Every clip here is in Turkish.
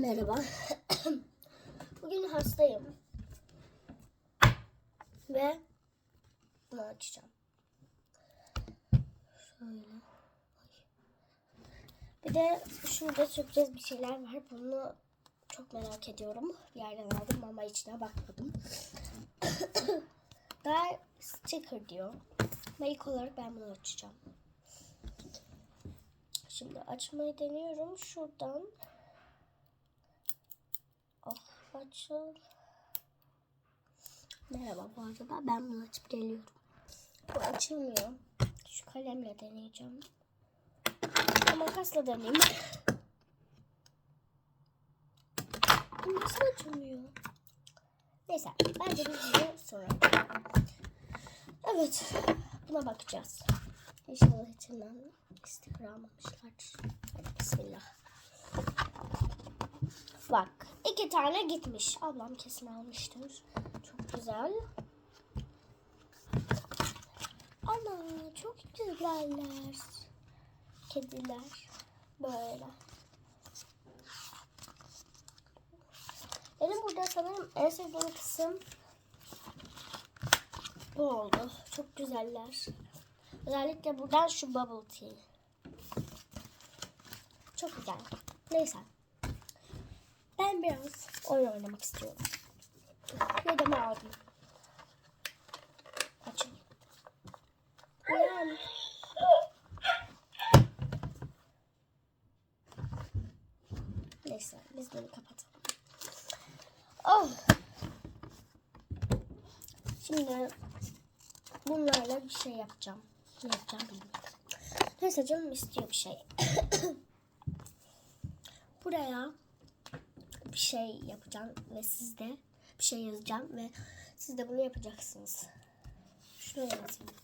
Merhaba. Bugün hastayım. Ve bunu açacağım. Şöyle. Bir de şurada sürpriz bir şeyler var. Bunu çok merak ediyorum. Bir yerden aldım ama içine bakmadım. Daha sticker diyor. Ve ilk olarak ben bunu açacağım. Şimdi açmayı deniyorum. Şuradan açıl. Merhaba bu arada ben bunu açıp geliyorum. Bu açılmıyor. Şu kalemle deneyeceğim. Makasla deneyeyim. Bu Nasıl açılmıyor? Neyse bence biz bunu sonra. Evet buna bakacağız. İnşallah içinden sticker almamışlardır. Hadi bismillah. Bak iki tane gitmiş. Ablam kesin almıştır. Çok güzel. Ana çok güzeller. Kediler. Böyle. Benim burada sanırım en sevdiğim kısım bu oldu. Çok güzeller. Özellikle buradan şu bubble tea. Çok güzel. Neyse. Ben biraz oyun oynamak istiyorum. Yedimi aldım. Açın. Uyan. Neyse biz bunu kapatalım. Oh. Şimdi bunlarla bir şey yapacağım. Ne yapacağım bilmiyorum. Neyse canım istiyor bir şey. Buraya bir şey yapacağım ve siz de bir şey yazacağım ve siz de bunu yapacaksınız. Şunu yazayım.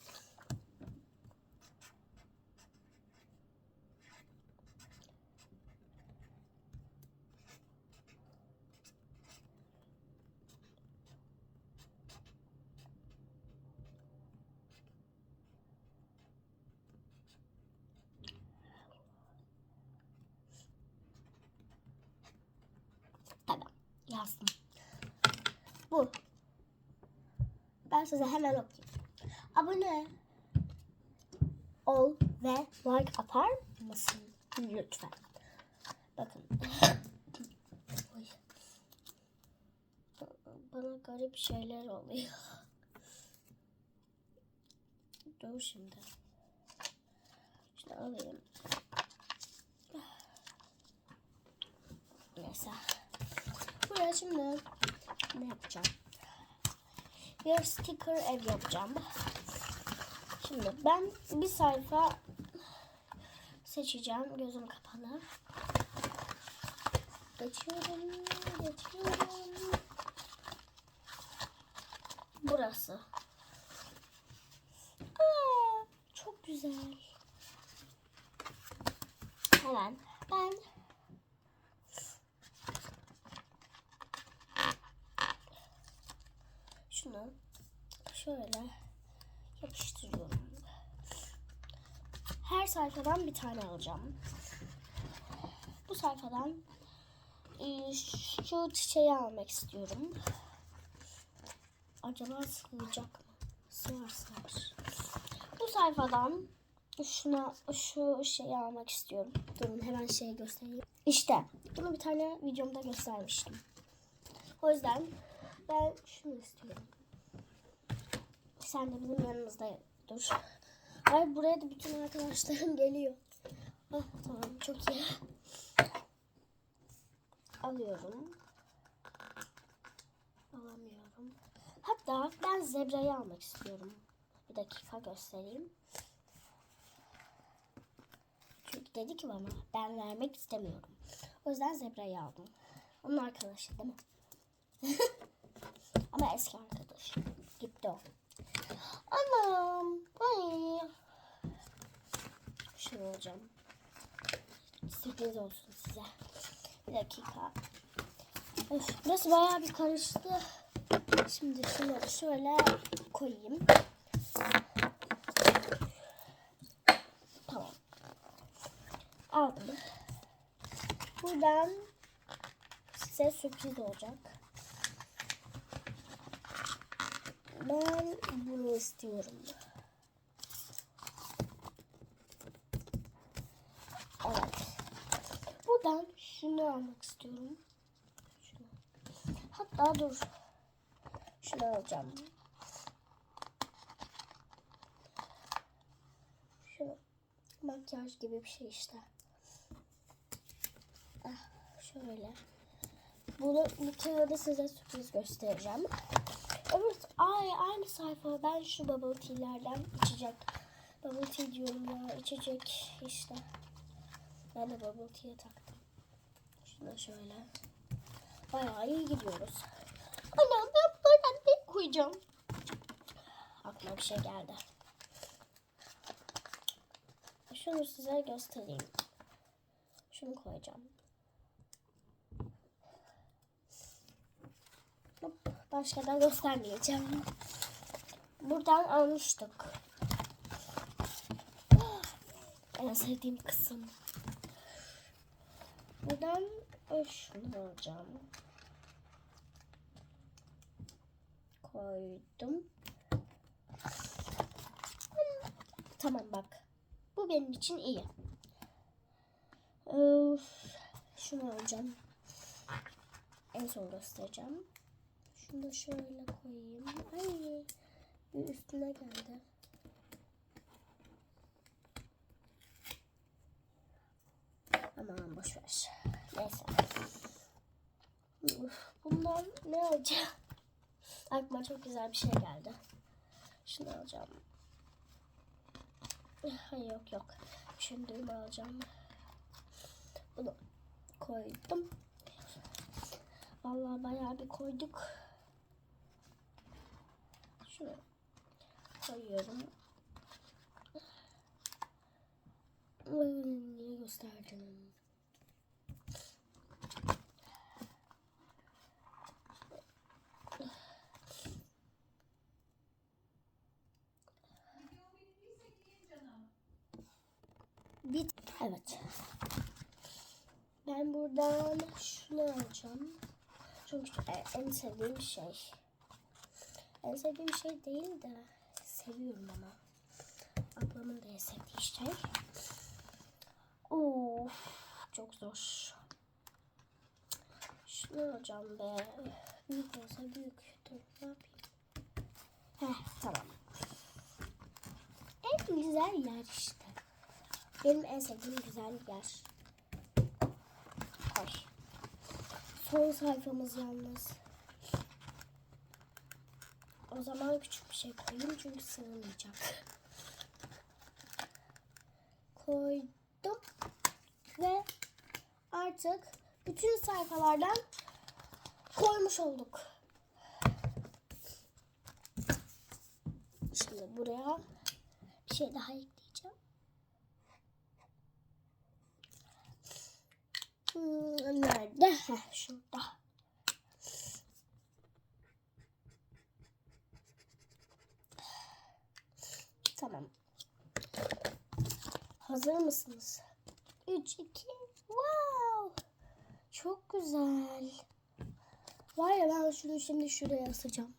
Tamam yazdım. Bu. Ben size hemen okuyayım. Abone ol ve like atar mısın? Lütfen. Bakın. Bana garip şeyler oluyor. Dur şimdi. Şunu alayım. Neyse. Buraya şimdi ne yapacağım? Bir sticker ev yapacağım. Şimdi ben bir sayfa seçeceğim. Gözüm kapalı. Geçiyorum, geçiyorum. Burası. Aa, çok güzel. Hemen ben şunu şöyle yapıştırıyorum. Her sayfadan bir tane alacağım. Bu sayfadan e, şu çiçeği almak istiyorum. Acaba sığacak mı? Sığar sığar. Bu sayfadan şuna şu şeyi almak istiyorum. Durun hemen şeyi göstereyim. İşte bunu bir tane videomda göstermiştim. O yüzden ben şunu istiyorum. Sen de bizim yanımızda dur. Ay buraya da bütün arkadaşlarım geliyor. Ah, tamam çok iyi. Alıyorum. Alamıyorum. Hatta ben zebrayı almak istiyorum. Bir dakika göstereyim. Çünkü dedi ki bana ben vermek istemiyorum. O yüzden zebrayı aldım. Onun arkadaşı değil mi? Ama eski arkadaş. Gitti o. Anam. Ay. Şunu alacağım. Sürpriz olsun size. Bir dakika. Öf, burası bayağı bir karıştı. Şimdi şunu şöyle koyayım. Tamam. Aldım. Buradan size sürpriz olacak. Ben bunu istiyorum. Evet. Buradan şunu almak istiyorum. Şunu. Hatta dur. Şunu alacağım. Şunu. Makyaj gibi bir şey işte. Ah, şöyle. Bunu bir kağıda size sürpriz göstereceğim. Evet, ay aynı sayfa. Ben şu bubble tea'lerden içecek. Bubble tea diyorum ya, içecek işte. Ben de bubble tea'ye taktım. Şunu şöyle. Bayağı iyi gidiyoruz. Ana ben buradan ne koyacağım? Aklıma bir şey geldi. Şunu size göstereyim. Şunu koyacağım. Hop, Başka da göstermeyeceğim. Buradan almıştık. En sevdiğim kısım. Buradan şunu alacağım. Koydum. Tamam bak. Bu benim için iyi. Öf, şunu alacağım. En son göstereceğim. Şunu şöyle koyayım. Ay bir üstüne geldi. Aman boş ver. Neyse. Uf, Bundan ne alacağım? Aklıma çok güzel bir şey geldi. Şunu alacağım. Hayır yok yok. Düşündüğümü alacağım. Bunu koydum. Vallahi bayağı bir koyduk. Şunu koyuyorum. Niye gösterdim? Bit. Evet. Ben buradan şunu alacağım. Çünkü e- en sevdiğim şey. En sevdiğim şey değil de seviyorum ama. Ablamın da sevdiği şey. Of, çok zor. Şunu alacağım be. Büyük olsa büyük. Dur ne yapayım? Heh tamam. En güzel yer işte. Benim en sevdiğim güzel yer. Koy. Son sayfamız yalnız. O zaman küçük bir şey koyayım çünkü sığmayacak. Koydum. Ve artık bütün sayfalardan koymuş olduk. Şimdi buraya bir şey daha ekleyeceğim. Hmm, nerede? Heh, şurada. Tamam. Hazır mısınız? 3, 2, wow! Çok güzel. Var ya ben şunu şimdi şuraya asacağım.